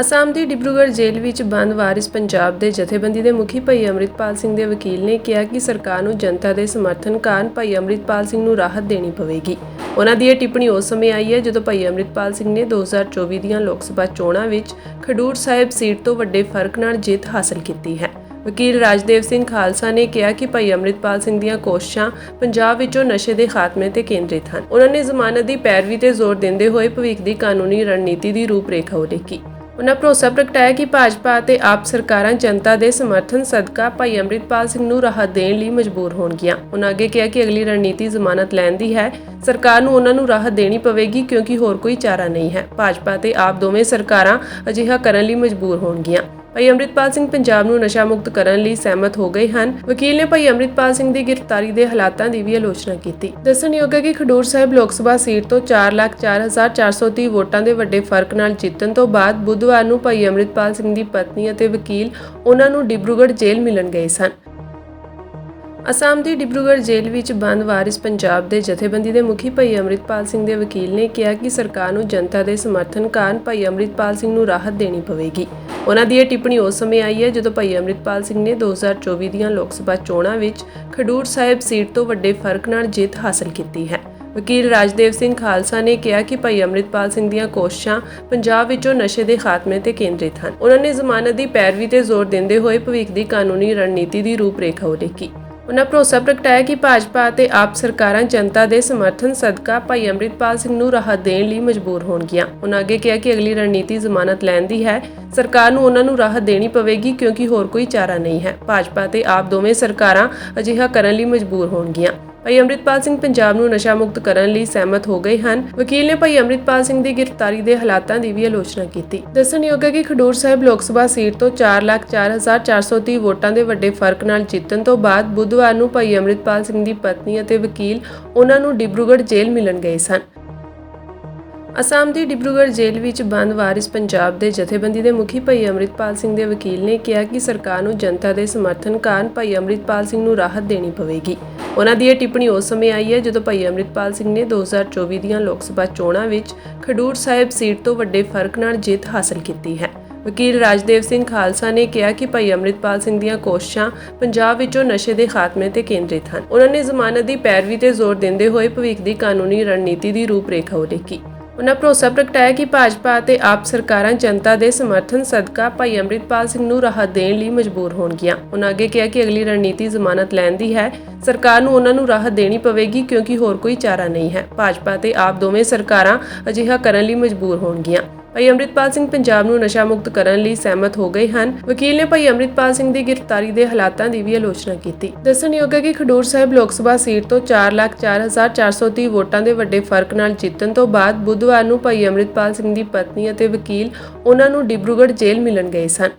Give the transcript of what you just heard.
ਅਸਾਮ ਦੀ ਡਿਬਰੂਗੜ੍ਹ ਜੇਲ੍ਹ ਵਿੱਚ ਬੰਦ ਵਾਰਿਸ ਪੰਜਾਬ ਦੇ ਜਥੇਬੰਦੀ ਦੇ ਮੁਖੀ ਭਾਈ ਅੰਮ੍ਰਿਤਪਾਲ ਸਿੰਘ ਦੇ ਵਕੀਲ ਨੇ ਕਿਹਾ ਕਿ ਸਰਕਾਰ ਨੂੰ ਜਨਤਾ ਦੇ ਸਮਰਥਨ ਕਾਰਨ ਭਾਈ ਅੰਮ੍ਰਿਤਪਾਲ ਸਿੰਘ ਨੂੰ ਰਾਹਤ ਦੇਣੀ ਪਵੇਗੀ। ਉਹਨਾਂ ਦੀ ਇਹ ਟਿੱਪਣੀ ਉਸ ਸਮੇਂ ਆਈ ਹੈ ਜਦੋਂ ਭਾਈ ਅੰਮ੍ਰਿਤਪਾਲ ਸਿੰਘ ਨੇ 2024 ਦੀਆਂ ਲੋਕ ਸਭਾ ਚੋਣਾਂ ਵਿੱਚ ਖਡੂਰ ਸਾਹਿਬ ਸੀਟ ਤੋਂ ਵੱਡੇ ਫ਼ਰਕ ਨਾਲ ਜਿੱਤ ਹਾਸਲ ਕੀਤੀ ਹੈ। ਵਕੀਲ ਰਾਜਦੇਵ ਸਿੰਘ ਖਾਲਸਾ ਨੇ ਕਿਹਾ ਕਿ ਭਾਈ ਅੰਮ੍ਰਿਤਪਾਲ ਸਿੰਘ ਦੀਆਂ ਕੋਸ਼ਿਸ਼ਾਂ ਪੰਜਾਬ ਵਿੱਚੋਂ ਨਸ਼ੇ ਦੇ ਖਾਤਮੇ ਤੇ ਕੇਂਦਰਿਤ ਹਨ। ਉਹਨਾਂ ਨੇ ਜ਼ਮਾਨਤ ਦੀ ਪੈਰਵੀ ਤੇ ਜ਼ੋਰ ਦਿੰਦੇ ਹੋਏ ਭਵਿੱਖ ਦੀ ਕਾਨੂੰਨੀ ਰਣਨੀਤੀ ਦੀ ਰੂਪਰੇਖਾ ਉਲੀਕੀ ਉਹਨਾਂ ਭਰੋਸਾ ਪ੍ਰਗਟਾਇਆ ਕਿ ਭਾਜਪਾ ਅਤੇ ਆਪ ਸਰਕਾਰਾਂ ਜਨਤਾ ਦੇ ਸਮਰਥਨ ਸਦਕਾ ਭਾਈ ਅੰਮ੍ਰਿਤਪਾਲ ਸਿੰਘ ਨੂੰ ਰਾਹਤ ਦੇਣ ਲਈ ਮਜਬੂਰ ਹੋਣਗੀਆਂ। ਉਹਨਾਂ ਅੱਗੇ ਕਿਹਾ ਕਿ ਅਗਲੀ ਰਣਨੀਤੀ ਜ਼ਮਾਨਤ ਲੈਣ ਦੀ ਹੈ। ਸਰਕਾਰ ਨੂੰ ਉਹਨਾਂ ਨੂੰ ਰਾਹਤ ਦੇਣੀ ਪਵੇਗੀ ਕਿਉਂਕਿ ਹੋਰ ਕੋਈ ਚਾਰਾ ਨਹੀਂ ਹੈ। ਭਾਜਪਾ ਤੇ ਆਪ ਦੋਵੇਂ ਸਰਕਾਰਾਂ ਅਜਿਹਾ ਕਰਨ ਲਈ ਮਜਬੂਰ ਹੋਣਗੀਆਂ। ਭਾਈ ਅੰਮ੍ਰਿਤਪਾਲ ਸਿੰਘ ਪੰਜਾਬ ਨੂੰ ਨਸ਼ਾ ਮੁਕਤ ਕਰਨ ਲਈ ਸਹਿਮਤ ਹੋ ਗਏ ਹਨ। ਵਕੀਲ ਨੇ ਭਾਈ ਅੰਮ੍ਰਿਤਪਾਲ ਸਿੰਘ ਦੀ ਗ੍ਰਿਫਤਾਰੀ ਦੇ ਹਾਲਾਤਾਂ ਦੀ ਵੀ ਆਲੋਚਨਾ ਕੀਤੀ। ਦੱਸਣਯੋਗ ਹੈ ਕਿ ਖਡੂਰ ਸਾਹਿਬ ਲੋਕ ਸਭਾ ਸੀਟ ਤੋਂ 404430 ਵੋਟਾਂ ਦੇ ਵੱਡੇ ਫ਼ਰਕ ਨਾਲ ਜਿੱਤਣ ਤੋਂ ਬਾਅਦ ਬੁੱਧਵਾਰ ਨੂੰ ਭਾਈ ਅੰਮ੍ਰਿਤਪਾਲ ਸਿੰਘ ਦੀ ਪਤਨੀ ਅਤੇ ਵਕੀਲ ਉਹਨਾਂ ਨੂੰ ਡਿਬਰੂਗੜ੍ਹ ਜੇਲ੍ਹ ਮਿਲਣ ਗਏ ਸਨ। ਅਸਾਮ ਦੀ ਡਿਬਰੂਗੜ੍ਹ ਜੇਲ੍ਹ ਵਿੱਚ ਬੰਦ ਵਾਰਿਸ ਪੰਜਾਬ ਦੇ ਜਥੇਬੰਦੀ ਦੇ ਮੁਖੀ ਭਾਈ ਅੰਮ੍ਰਿਤਪਾਲ ਸਿੰਘ ਦੇ ਵਕੀਲ ਨੇ ਕਿਹਾ ਕਿ ਸਰਕਾਰ ਨੂੰ ਜਨਤਾ ਦੇ ਸਮਰਥਨ ਕਾਰਨ ਭਾਈ ਅੰਮ੍ਰਿਤਪਾਲ ਸਿੰਘ ਨੂੰ ਰਾਹਤ ਦੇਣੀ ਪਵੇਗੀ। ਉਹਨਾਂ ਦੀ ਇਹ ਟਿੱਪਣੀ ਉਸ ਸਮੇਂ ਆਈ ਹੈ ਜਦੋਂ ਭਾਈ ਅੰਮ੍ਰਿਤਪਾਲ ਸਿੰਘ ਨੇ 2024 ਦੀਆਂ ਲੋਕ ਸਭਾ ਚੋਣਾਂ ਵਿੱਚ ਖਡੂਰ ਸਾਹਿਬ ਸੀਟ ਤੋਂ ਵੱਡੇ ਫ਼ਰਕ ਨਾਲ ਜਿੱਤ ਹਾਸਲ ਕੀਤੀ ਹੈ। ਵਕੀਲ ਰਾਜਦੇਵ ਸਿੰਘ ਖਾਲਸਾ ਨੇ ਕਿਹਾ ਕਿ ਭਾਈ ਅੰਮ੍ਰਿਤਪਾਲ ਸਿੰਘ ਦੀਆਂ ਕੋਸ਼ਿਸ਼ਾਂ ਪੰਜਾਬ ਵਿੱਚੋਂ ਨਸ਼ੇ ਦੇ ਖਾਤਮੇ ਤੇ ਕੇਂਦਰਿਤ ਹਨ। ਉਹਨਾਂ ਨੇ ਜ਼ਮਾਨਤ ਦੀ ਪੈਰਵੀ ਤੇ ਜ਼ੋਰ ਦਿੰਦੇ ਹੋਏ ਭਵਿੱਖ ਦੀ ਕਾਨੂੰਨੀ ਰਣਨੀਤੀ ਦੀ ਰੂਪਰੇਖਾ ਉਲੀਕੀ ਉਹਨਾਂ ਭਰੋਸਾ ਪ੍ਰਗਟਾਇਆ ਕਿ ਭਾਜਪਾ ਅਤੇ ਆਪ ਸਰਕਾਰਾਂ ਜਨਤਾ ਦੇ ਸਮਰਥਨ ਸਦਕਾ ਭਾਈ ਅੰਮ੍ਰਿਤਪਾਲ ਸਿੰਘ ਨੂੰ ਰਾਹਤ ਦੇਣ ਲਈ ਮਜਬੂਰ ਹੋਣਗੀਆਂ। ਉਹਨਾਂ ਅੱਗੇ ਕਿਹਾ ਕਿ ਅਗਲੀ ਰਣਨੀਤੀ ਜ਼ਮਾਨਤ ਲੈਣ ਦੀ ਹੈ। ਸਰਕਾਰ ਨੂੰ ਉਹਨਾਂ ਨੂੰ ਰਾਹਤ ਦੇਣੀ ਪਵੇਗੀ ਕਿਉਂਕਿ ਹੋਰ ਕੋਈ ਚਾਰਾ ਨਹੀਂ ਹੈ। ਭਾਜਪਾ ਤੇ ਆਪ ਦੋਵੇਂ ਸਰਕਾਰਾਂ ਅਜਿਹਾ ਕਰਨ ਲਈ ਮਜਬੂਰ ਹੋਣਗੀਆਂ। ਭਾਈ ਅੰਮ੍ਰਿਤਪਾਲ ਸਿੰਘ ਪੰਜਾਬ ਨੂੰ ਨਸ਼ਾ ਮੁਕਤ ਕਰਨ ਲਈ ਸਹਿਮਤ ਹੋ ਗਏ ਹਨ। ਵਕੀਲ ਨੇ ਭਾਈ ਅੰਮ੍ਰਿਤਪਾਲ ਸਿੰਘ ਦੀ ਗ੍ਰਿਫਤਾਰੀ ਦੇ ਹਾਲਾਤਾਂ ਦੀ ਵੀ ਆਲੋਚਨਾ ਕੀਤੀ। ਦੱਸਣਯੋਗ ਹੈ ਕਿ ਖਡੂਰ ਸਾਹਿਬ ਲੋਕ ਸਭਾ ਸੀਟ ਤੋਂ 404430 ਵੋਟਾਂ ਦੇ ਵੱਡੇ ਫ਼ਰਕ ਨਾਲ ਜਿੱਤਣ ਤੋਂ ਬਾਅਦ ਬੁੱਧਵਾਰ ਨੂੰ ਭਾਈ ਅੰਮ੍ਰਿਤਪਾਲ ਸਿੰਘ ਦੀ ਪਤਨੀ ਅਤੇ ਵਕੀਲ ਉਹਨਾਂ ਨੂੰ ਡਿਬਰੂਗੜ੍ਹ ਜੇਲ੍ਹ ਮਿਲਣ ਗਏ ਸਨ। ਅਸਾਮ ਦੀ ਡਿਬਰੂਗੜ੍ਹ ਜੇਲ੍ਹ ਵਿੱਚ ਬੰਦ ਵਾਰਿਸ ਪੰਜਾਬ ਦੇ ਜਥੇਬੰਦੀ ਦੇ ਮੁਖੀ ਭਾਈ ਅੰਮ੍ਰਿਤਪਾਲ ਸਿੰਘ ਦੇ ਵਕੀਲ ਨੇ ਕਿਹਾ ਕਿ ਸਰਕਾਰ ਨੂੰ ਜਨਤਾ ਦੇ ਸਮਰਥਨ ਕਾਰਨ ਭਾਈ ਅੰਮ੍ਰਿਤਪਾਲ ਸਿੰਘ ਨੂੰ ਰਾਹਤ ਦੇਣੀ ਪਵੇਗੀ। ਉਹਨਾਂ ਦੀ ਇਹ ਟਿੱਪਣੀ ਉਸ ਸਮੇਂ ਆਈ ਹੈ ਜਦੋਂ ਭਾਈ ਅੰਮ੍ਰਿਤਪਾਲ ਸਿੰਘ ਨੇ 2024 ਦੀਆਂ ਲੋਕ ਸਭਾ ਚੋਣਾਂ ਵਿੱਚ ਖਡੂਰ ਸਾਹਿਬ ਸੀਟ ਤੋਂ ਵੱਡੇ ਫ਼ਰਕ ਨਾਲ ਜਿੱਤ ਹਾਸਲ ਕੀਤੀ ਹੈ। ਵਕੀਲ ਰਾਜਦੇਵ ਸਿੰਘ ਖਾਲਸਾ ਨੇ ਕਿਹਾ ਕਿ ਭਾਈ ਅੰਮ੍ਰਿਤਪਾਲ ਸਿੰਘ ਦੀਆਂ ਕੋਸ਼ਿਸ਼ਾਂ ਪੰਜਾਬ ਵਿੱਚੋਂ ਨਸ਼ੇ ਦੇ ਖਾਤਮੇ ਤੇ ਕੇਂਦਰਿਤ ਹਨ। ਉਹਨਾਂ ਨੇ ਜ਼ਮਾਨਤ ਦੀ ਪੈਰਵੀ ਤੇ ਜ਼ੋਰ ਦਿੰਦੇ ਹੋਏ ਭਵਿੱਖ ਦੀ ਕਾਨੂੰਨੀ ਰਣਨੀਤੀ ਦੀ ਰੂਪਰੇਖਾ ਉਲੀਕੀ ਉਹਨਾਂ ਭਰੋਸਾ ਪ੍ਰਗਟਾਇਆ ਕਿ ਭਾਜਪਾ ਅਤੇ ਆਪ ਸਰਕਾਰਾਂ ਜਨਤਾ ਦੇ ਸਮਰਥਨ ਸਦਕਾ ਭਾਈ ਅੰਮ੍ਰਿਤਪਾਲ ਸਿੰਘ ਨੂੰ ਰਾਹਤ ਦੇਣ ਲਈ ਮਜਬੂਰ ਹੋਣਗੀਆਂ। ਉਹਨਾਂ ਅੱਗੇ ਕਿਹਾ ਕਿ ਅਗਲੀ ਰਣਨੀਤੀ ਜ਼ਮਾਨਤ ਲੈਣ ਦੀ ਹੈ। ਸਰਕਾਰ ਨੂੰ ਉਹਨਾਂ ਨੂੰ ਰਾਹਤ ਦੇਣੀ ਪਵੇਗੀ ਕਿਉਂਕਿ ਹੋਰ ਕੋਈ ਚਾਰਾ ਨਹੀਂ ਹੈ। ਭਾਜਪਾ ਤੇ ਆਪ ਦੋਵੇਂ ਸਰਕਾਰਾਂ ਅਜਿਹਾ ਕਰਨ ਲਈ ਮਜਬੂਰ ਹੋਣਗੀਆਂ। ਭਾਈ ਅੰਮ੍ਰਿਤਪਾਲ ਸਿੰਘ ਪੰਜਾਬ ਨੂੰ ਨਸ਼ਾ ਮੁਕਤ ਕਰਨ ਲਈ ਸਹਿਮਤ ਹੋ ਗਏ ਹਨ। ਵਕੀਲ ਨੇ ਭਾਈ ਅੰਮ੍ਰਿਤਪਾਲ ਸਿੰਘ ਦੀ ਗ੍ਰਿਫਤਾਰੀ ਦੇ ਹਾਲਾਤਾਂ ਦੀ ਵੀ ਆਲੋਚਨਾ ਕੀਤੀ। ਦੱਸਣਯੋਗ ਹੈ ਕਿ ਖਡੂਰ ਸਾਹਿਬ ਲੋਕ ਸਭਾ ਸੀਟ ਤੋਂ 404430 ਵੋਟਾਂ ਦੇ ਵੱਡੇ ਫ਼ਰਕ ਨਾਲ ਜਿੱਤਣ ਤੋਂ ਬਾਅਦ ਬੁੱਧਵਾਰ ਨੂੰ ਭਾਈ ਅੰਮ੍ਰਿਤਪਾਲ ਸਿੰਘ ਦੀ ਪਤਨੀ ਅਤੇ ਵਕੀਲ ਉਹਨਾਂ ਨੂੰ ਡਿਬਰੂਗੜ੍ਹ ਜੇਲ੍ਹ ਮਿਲਣ ਗਏ ਸਨ।